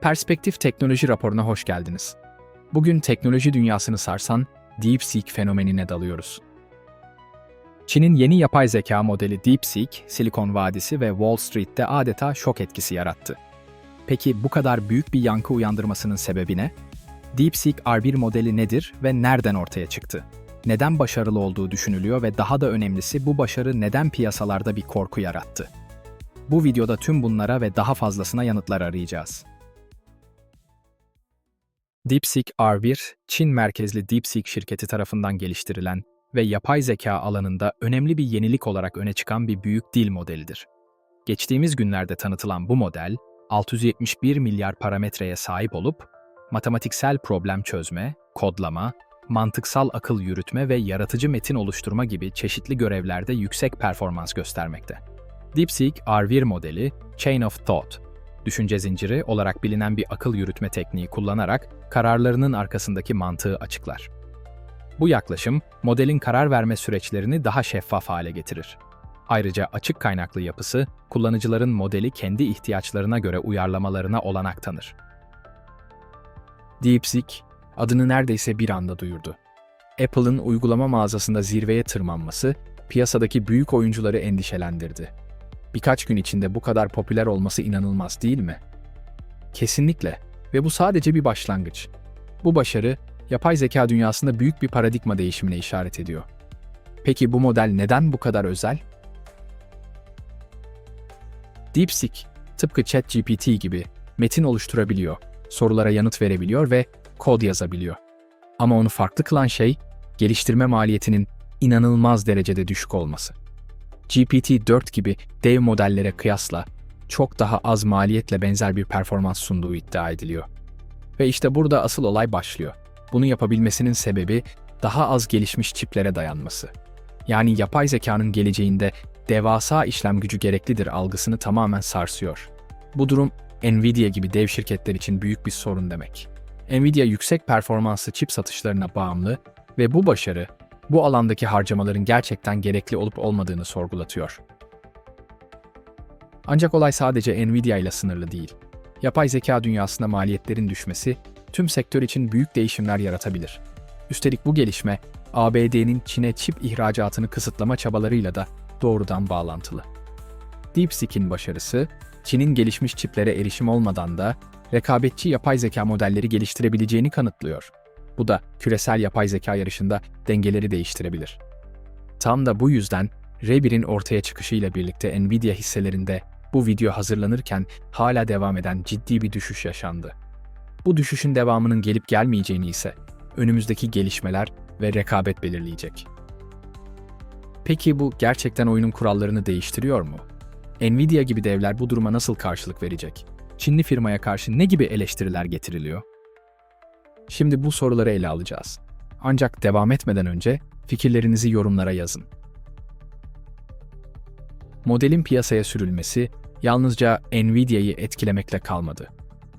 Perspektif Teknoloji raporuna hoş geldiniz. Bugün teknoloji dünyasını sarsan DeepSeek fenomenine dalıyoruz. Çin'in yeni yapay zeka modeli DeepSeek, Silikon Vadisi ve Wall Street'te adeta şok etkisi yarattı. Peki bu kadar büyük bir yankı uyandırmasının sebebi ne? DeepSeek R1 modeli nedir ve nereden ortaya çıktı? Neden başarılı olduğu düşünülüyor ve daha da önemlisi bu başarı neden piyasalarda bir korku yarattı? Bu videoda tüm bunlara ve daha fazlasına yanıtlar arayacağız. DeepSeek R1, Çin merkezli DeepSeek şirketi tarafından geliştirilen ve yapay zeka alanında önemli bir yenilik olarak öne çıkan bir büyük dil modelidir. Geçtiğimiz günlerde tanıtılan bu model, 671 milyar parametreye sahip olup, matematiksel problem çözme, kodlama, mantıksal akıl yürütme ve yaratıcı metin oluşturma gibi çeşitli görevlerde yüksek performans göstermekte. DeepSeek R1 modeli, Chain of Thought, düşünce zinciri olarak bilinen bir akıl yürütme tekniği kullanarak kararlarının arkasındaki mantığı açıklar. Bu yaklaşım, modelin karar verme süreçlerini daha şeffaf hale getirir. Ayrıca açık kaynaklı yapısı, kullanıcıların modeli kendi ihtiyaçlarına göre uyarlamalarına olanak tanır. DeepSeek, adını neredeyse bir anda duyurdu. Apple'ın uygulama mağazasında zirveye tırmanması, piyasadaki büyük oyuncuları endişelendirdi. Birkaç gün içinde bu kadar popüler olması inanılmaz değil mi? Kesinlikle ve bu sadece bir başlangıç. Bu başarı, yapay zeka dünyasında büyük bir paradigma değişimine işaret ediyor. Peki bu model neden bu kadar özel? DeepSeek, tıpkı ChatGPT gibi metin oluşturabiliyor, sorulara yanıt verebiliyor ve kod yazabiliyor. Ama onu farklı kılan şey, geliştirme maliyetinin inanılmaz derecede düşük olması. GPT-4 gibi dev modellere kıyasla çok daha az maliyetle benzer bir performans sunduğu iddia ediliyor. Ve işte burada asıl olay başlıyor. Bunu yapabilmesinin sebebi daha az gelişmiş çiplere dayanması. Yani yapay zekanın geleceğinde devasa işlem gücü gereklidir algısını tamamen sarsıyor. Bu durum Nvidia gibi dev şirketler için büyük bir sorun demek. Nvidia yüksek performanslı çip satışlarına bağımlı ve bu başarı bu alandaki harcamaların gerçekten gerekli olup olmadığını sorgulatıyor. Ancak olay sadece Nvidia ile sınırlı değil. Yapay zeka dünyasında maliyetlerin düşmesi tüm sektör için büyük değişimler yaratabilir. Üstelik bu gelişme ABD'nin Çin'e çip ihracatını kısıtlama çabalarıyla da doğrudan bağlantılı. DeepSeek'in başarısı, Çin'in gelişmiş çiplere erişim olmadan da rekabetçi yapay zeka modelleri geliştirebileceğini kanıtlıyor. Bu da küresel yapay zeka yarışında dengeleri değiştirebilir. Tam da bu yüzden R1'in ortaya çıkışıyla birlikte Nvidia hisselerinde bu video hazırlanırken hala devam eden ciddi bir düşüş yaşandı. Bu düşüşün devamının gelip gelmeyeceğini ise önümüzdeki gelişmeler ve rekabet belirleyecek. Peki bu gerçekten oyunun kurallarını değiştiriyor mu? Nvidia gibi devler bu duruma nasıl karşılık verecek? Çinli firmaya karşı ne gibi eleştiriler getiriliyor? Şimdi bu soruları ele alacağız. Ancak devam etmeden önce fikirlerinizi yorumlara yazın. Modelin piyasaya sürülmesi yalnızca Nvidia'yı etkilemekle kalmadı.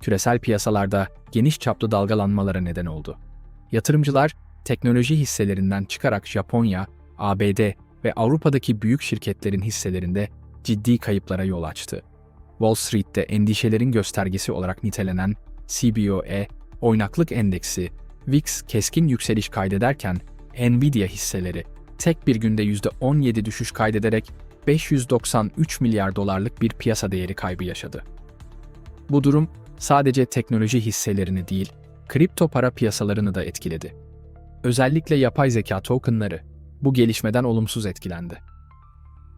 Küresel piyasalarda geniş çaplı dalgalanmalara neden oldu. Yatırımcılar teknoloji hisselerinden çıkarak Japonya, ABD ve Avrupa'daki büyük şirketlerin hisselerinde ciddi kayıplara yol açtı. Wall Street'te endişelerin göstergesi olarak nitelenen CBOE oynaklık endeksi VIX keskin yükseliş kaydederken Nvidia hisseleri tek bir günde %17 düşüş kaydederek 593 milyar dolarlık bir piyasa değeri kaybı yaşadı. Bu durum sadece teknoloji hisselerini değil, kripto para piyasalarını da etkiledi. Özellikle yapay zeka tokenları bu gelişmeden olumsuz etkilendi.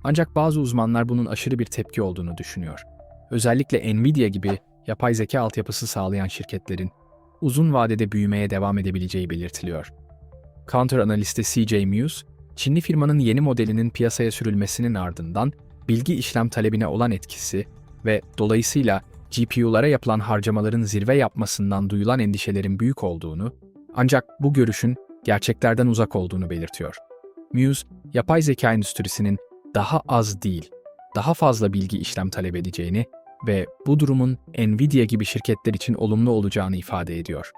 Ancak bazı uzmanlar bunun aşırı bir tepki olduğunu düşünüyor. Özellikle Nvidia gibi yapay zeka altyapısı sağlayan şirketlerin uzun vadede büyümeye devam edebileceği belirtiliyor. Counter analisti CJ Muse, Çinli firmanın yeni modelinin piyasaya sürülmesinin ardından bilgi işlem talebine olan etkisi ve dolayısıyla GPU'lara yapılan harcamaların zirve yapmasından duyulan endişelerin büyük olduğunu, ancak bu görüşün gerçeklerden uzak olduğunu belirtiyor. Muse, yapay zeka endüstrisinin daha az değil, daha fazla bilgi işlem talep edeceğini ve bu durumun Nvidia gibi şirketler için olumlu olacağını ifade ediyor.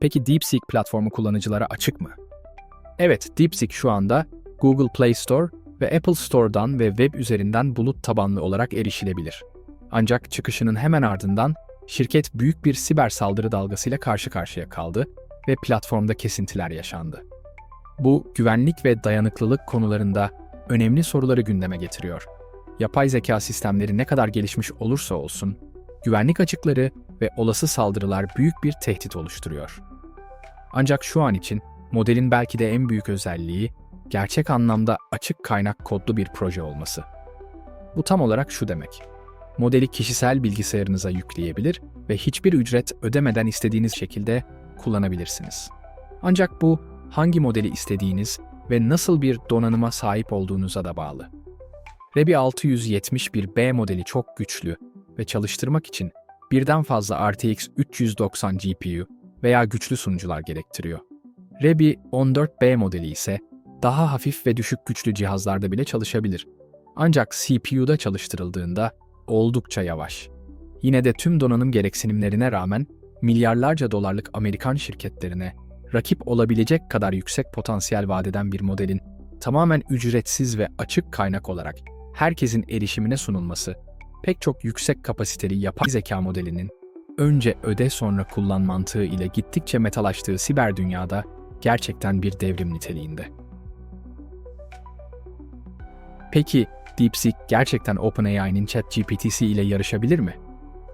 Peki DeepSeek platformu kullanıcılara açık mı? Evet, DeepSeek şu anda Google Play Store ve Apple Store'dan ve web üzerinden bulut tabanlı olarak erişilebilir. Ancak çıkışının hemen ardından şirket büyük bir siber saldırı dalgasıyla karşı karşıya kaldı ve platformda kesintiler yaşandı. Bu, güvenlik ve dayanıklılık konularında önemli soruları gündeme getiriyor. Yapay zeka sistemleri ne kadar gelişmiş olursa olsun, güvenlik açıkları ve olası saldırılar büyük bir tehdit oluşturuyor. Ancak şu an için modelin belki de en büyük özelliği gerçek anlamda açık kaynak kodlu bir proje olması. Bu tam olarak şu demek. Modeli kişisel bilgisayarınıza yükleyebilir ve hiçbir ücret ödemeden istediğiniz şekilde kullanabilirsiniz. Ancak bu hangi modeli istediğiniz ve nasıl bir donanıma sahip olduğunuza da bağlı. Rebi 671B modeli çok güçlü ve çalıştırmak için birden fazla RTX 390 GPU veya güçlü sunucular gerektiriyor. Rebi 14B modeli ise daha hafif ve düşük güçlü cihazlarda bile çalışabilir. Ancak CPU'da çalıştırıldığında oldukça yavaş. Yine de tüm donanım gereksinimlerine rağmen milyarlarca dolarlık Amerikan şirketlerine rakip olabilecek kadar yüksek potansiyel vadeden bir modelin tamamen ücretsiz ve açık kaynak olarak herkesin erişimine sunulması, pek çok yüksek kapasiteli yapay zeka modelinin önce öde sonra kullan mantığı ile gittikçe metalaştığı siber dünyada gerçekten bir devrim niteliğinde. Peki DeepSeek gerçekten OpenAI'nin ChatGPT'si ile yarışabilir mi?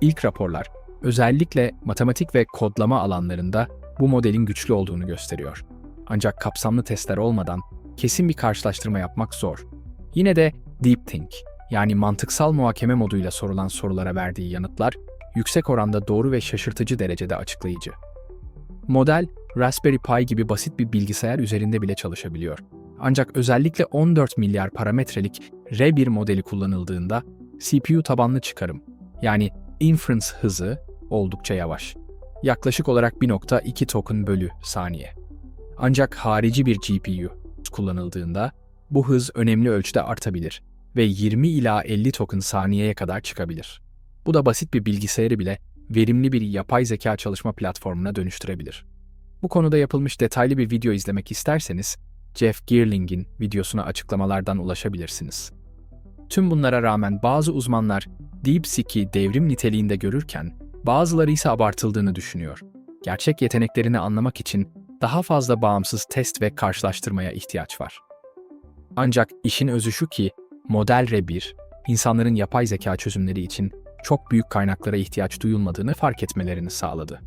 İlk raporlar özellikle matematik ve kodlama alanlarında bu modelin güçlü olduğunu gösteriyor. Ancak kapsamlı testler olmadan kesin bir karşılaştırma yapmak zor. Yine de DeepThink yani mantıksal muhakeme moduyla sorulan sorulara verdiği yanıtlar yüksek oranda doğru ve şaşırtıcı derecede açıklayıcı. Model, Raspberry Pi gibi basit bir bilgisayar üzerinde bile çalışabiliyor. Ancak özellikle 14 milyar parametrelik R1 modeli kullanıldığında CPU tabanlı çıkarım yani inference hızı oldukça yavaş. Yaklaşık olarak 1.2 token bölü saniye. Ancak harici bir GPU kullanıldığında bu hız önemli ölçüde artabilir ve 20 ila 50 token saniyeye kadar çıkabilir. Bu da basit bir bilgisayarı bile verimli bir yapay zeka çalışma platformuna dönüştürebilir. Bu konuda yapılmış detaylı bir video izlemek isterseniz Jeff Geerling'in videosuna açıklamalardan ulaşabilirsiniz. Tüm bunlara rağmen bazı uzmanlar DeepSeek'i devrim niteliğinde görürken bazıları ise abartıldığını düşünüyor. Gerçek yeteneklerini anlamak için daha fazla bağımsız test ve karşılaştırmaya ihtiyaç var. Ancak işin özü şu ki model R1, insanların yapay zeka çözümleri için çok büyük kaynaklara ihtiyaç duyulmadığını fark etmelerini sağladı.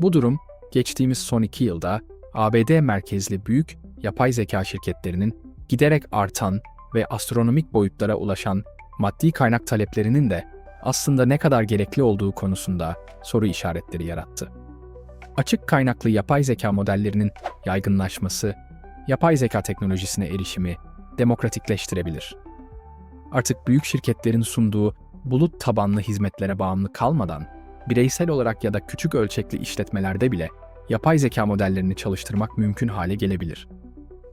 Bu durum, geçtiğimiz son iki yılda ABD merkezli büyük yapay zeka şirketlerinin giderek artan ve astronomik boyutlara ulaşan maddi kaynak taleplerinin de aslında ne kadar gerekli olduğu konusunda soru işaretleri yarattı. Açık kaynaklı yapay zeka modellerinin yaygınlaşması, yapay zeka teknolojisine erişimi demokratikleştirebilir. Artık büyük şirketlerin sunduğu bulut tabanlı hizmetlere bağımlı kalmadan, bireysel olarak ya da küçük ölçekli işletmelerde bile yapay zeka modellerini çalıştırmak mümkün hale gelebilir.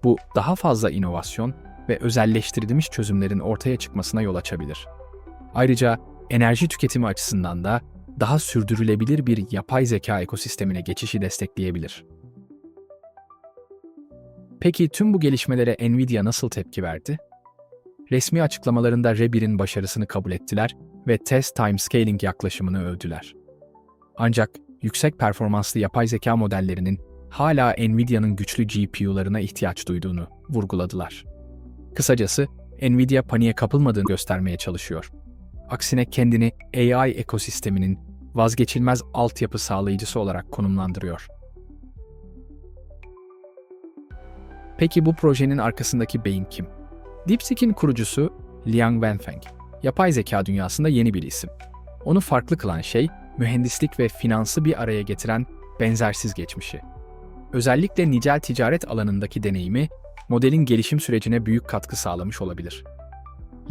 Bu daha fazla inovasyon ve özelleştirilmiş çözümlerin ortaya çıkmasına yol açabilir. Ayrıca enerji tüketimi açısından da daha sürdürülebilir bir yapay zeka ekosistemine geçişi destekleyebilir. Peki tüm bu gelişmelere Nvidia nasıl tepki verdi? Resmi açıklamalarında R1'in başarısını kabul ettiler ve test time scaling yaklaşımını övdüler. Ancak yüksek performanslı yapay zeka modellerinin hala Nvidia'nın güçlü GPU'larına ihtiyaç duyduğunu vurguladılar. Kısacası Nvidia paniğe kapılmadığını göstermeye çalışıyor. Aksine kendini AI ekosisteminin vazgeçilmez altyapı sağlayıcısı olarak konumlandırıyor. Peki bu projenin arkasındaki beyin kim? DeepSeek'in kurucusu Liang Wenfeng, yapay zeka dünyasında yeni bir isim. Onu farklı kılan şey, mühendislik ve finansı bir araya getiren benzersiz geçmişi. Özellikle nicel ticaret alanındaki deneyimi, modelin gelişim sürecine büyük katkı sağlamış olabilir.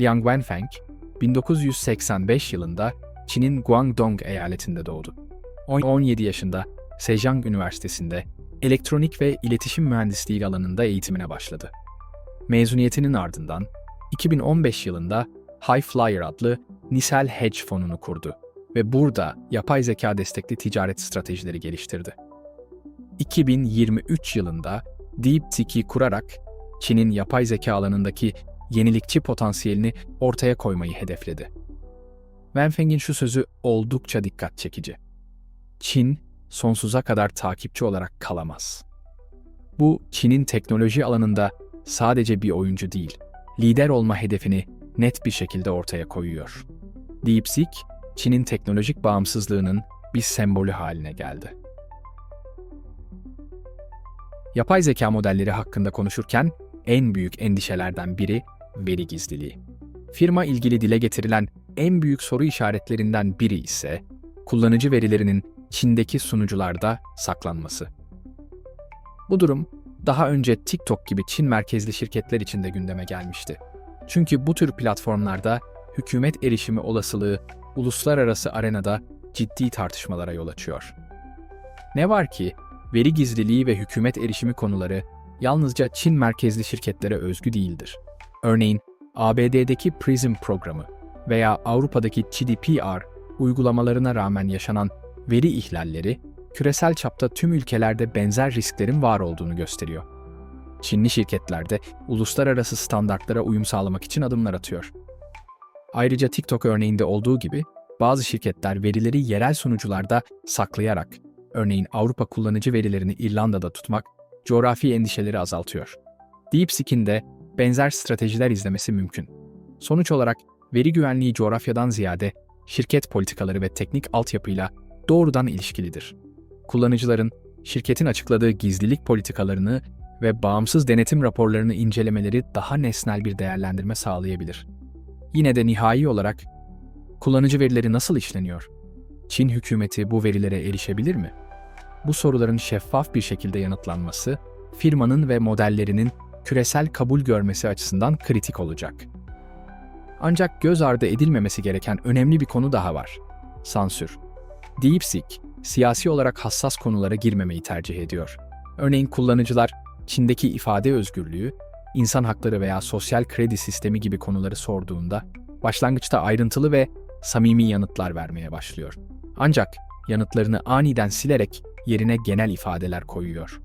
Liang Wenfeng, 1985 yılında Çin'in Guangdong eyaletinde doğdu. 17 yaşında Sejong Üniversitesi'nde elektronik ve iletişim mühendisliği alanında eğitimine başladı. Mezuniyetinin ardından 2015 yılında High Flyer adlı Nisel Hedge fonunu kurdu ve burada yapay zeka destekli ticaret stratejileri geliştirdi. 2023 yılında DeepSeek'i kurarak Çin'in yapay zeka alanındaki yenilikçi potansiyelini ortaya koymayı hedefledi. Wenfeng'in şu sözü oldukça dikkat çekici. Çin, sonsuza kadar takipçi olarak kalamaz. Bu, Çin'in teknoloji alanında sadece bir oyuncu değil, lider olma hedefini net bir şekilde ortaya koyuyor. DeepSeek, Çin'in teknolojik bağımsızlığının bir sembolü haline geldi. Yapay zeka modelleri hakkında konuşurken en büyük endişelerden biri veri gizliliği. Firma ilgili dile getirilen en büyük soru işaretlerinden biri ise kullanıcı verilerinin Çin'deki sunucularda saklanması. Bu durum daha önce TikTok gibi Çin merkezli şirketler için de gündeme gelmişti. Çünkü bu tür platformlarda hükümet erişimi olasılığı uluslararası arenada ciddi tartışmalara yol açıyor. Ne var ki veri gizliliği ve hükümet erişimi konuları yalnızca Çin merkezli şirketlere özgü değildir. Örneğin ABD'deki PRISM programı veya Avrupa'daki GDPR uygulamalarına rağmen yaşanan veri ihlalleri küresel çapta tüm ülkelerde benzer risklerin var olduğunu gösteriyor. Çinli şirketler de uluslararası standartlara uyum sağlamak için adımlar atıyor. Ayrıca TikTok örneğinde olduğu gibi bazı şirketler verileri yerel sunucularda saklayarak, örneğin Avrupa kullanıcı verilerini İrlanda'da tutmak, coğrafi endişeleri azaltıyor. DeepSeek'in de benzer stratejiler izlemesi mümkün. Sonuç olarak veri güvenliği coğrafyadan ziyade şirket politikaları ve teknik altyapıyla doğrudan ilişkilidir. Kullanıcıların şirketin açıkladığı gizlilik politikalarını ve bağımsız denetim raporlarını incelemeleri daha nesnel bir değerlendirme sağlayabilir. Yine de nihai olarak kullanıcı verileri nasıl işleniyor? Çin hükümeti bu verilere erişebilir mi? Bu soruların şeffaf bir şekilde yanıtlanması, firmanın ve modellerinin küresel kabul görmesi açısından kritik olacak. Ancak göz ardı edilmemesi gereken önemli bir konu daha var. Sansür. DeepSeek, siyasi olarak hassas konulara girmemeyi tercih ediyor. Örneğin kullanıcılar Çin'deki ifade özgürlüğü, insan hakları veya sosyal kredi sistemi gibi konuları sorduğunda başlangıçta ayrıntılı ve samimi yanıtlar vermeye başlıyor. Ancak yanıtlarını aniden silerek yerine genel ifadeler koyuyor.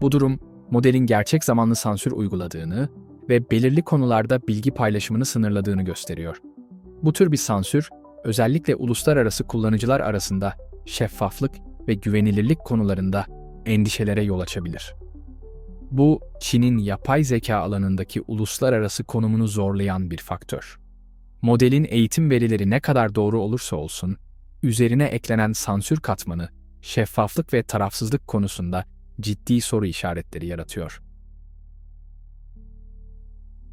Bu durum modelin gerçek zamanlı sansür uyguladığını ve belirli konularda bilgi paylaşımını sınırladığını gösteriyor. Bu tür bir sansür özellikle uluslararası kullanıcılar arasında şeffaflık ve güvenilirlik konularında endişelere yol açabilir. Bu, Çin'in yapay zeka alanındaki uluslararası konumunu zorlayan bir faktör. Modelin eğitim verileri ne kadar doğru olursa olsun, üzerine eklenen sansür katmanı, şeffaflık ve tarafsızlık konusunda ciddi soru işaretleri yaratıyor.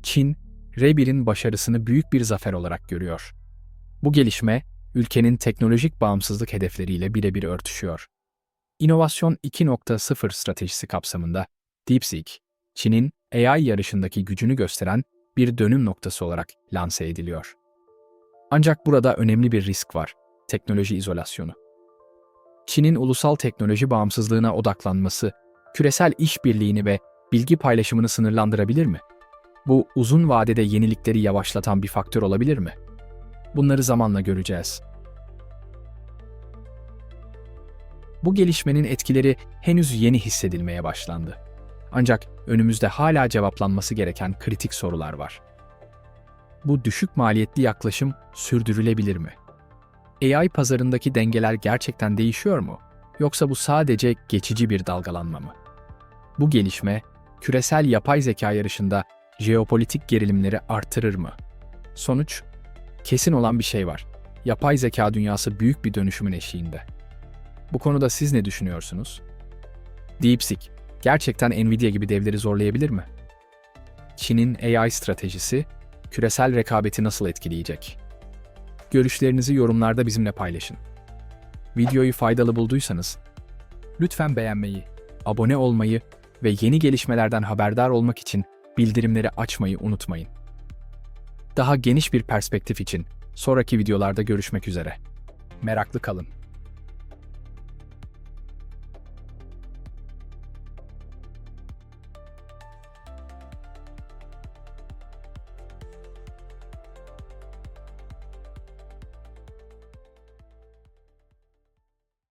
Çin, R1'in başarısını büyük bir zafer olarak görüyor. Bu gelişme, ülkenin teknolojik bağımsızlık hedefleriyle birebir örtüşüyor. İnovasyon 2.0 stratejisi kapsamında DeepSeek, Çin'in AI yarışındaki gücünü gösteren bir dönüm noktası olarak lanse ediliyor. Ancak burada önemli bir risk var, teknoloji izolasyonu. Çin'in ulusal teknoloji bağımsızlığına odaklanması, küresel işbirliğini ve bilgi paylaşımını sınırlandırabilir mi? Bu uzun vadede yenilikleri yavaşlatan bir faktör olabilir mi? Bunları zamanla göreceğiz. Bu gelişmenin etkileri henüz yeni hissedilmeye başlandı. Ancak önümüzde hala cevaplanması gereken kritik sorular var. Bu düşük maliyetli yaklaşım sürdürülebilir mi? AI pazarındaki dengeler gerçekten değişiyor mu? Yoksa bu sadece geçici bir dalgalanma mı? Bu gelişme, küresel yapay zeka yarışında jeopolitik gerilimleri artırır mı? Sonuç, kesin olan bir şey var. Yapay zeka dünyası büyük bir dönüşümün eşiğinde. Bu konuda siz ne düşünüyorsunuz? DeepSeek, gerçekten Nvidia gibi devleri zorlayabilir mi? Çin'in AI stratejisi, küresel rekabeti nasıl etkileyecek? Görüşlerinizi yorumlarda bizimle paylaşın. Videoyu faydalı bulduysanız, lütfen beğenmeyi, abone olmayı ve yeni gelişmelerden haberdar olmak için bildirimleri açmayı unutmayın. Daha geniş bir perspektif için sonraki videolarda görüşmek üzere. Meraklı kalın.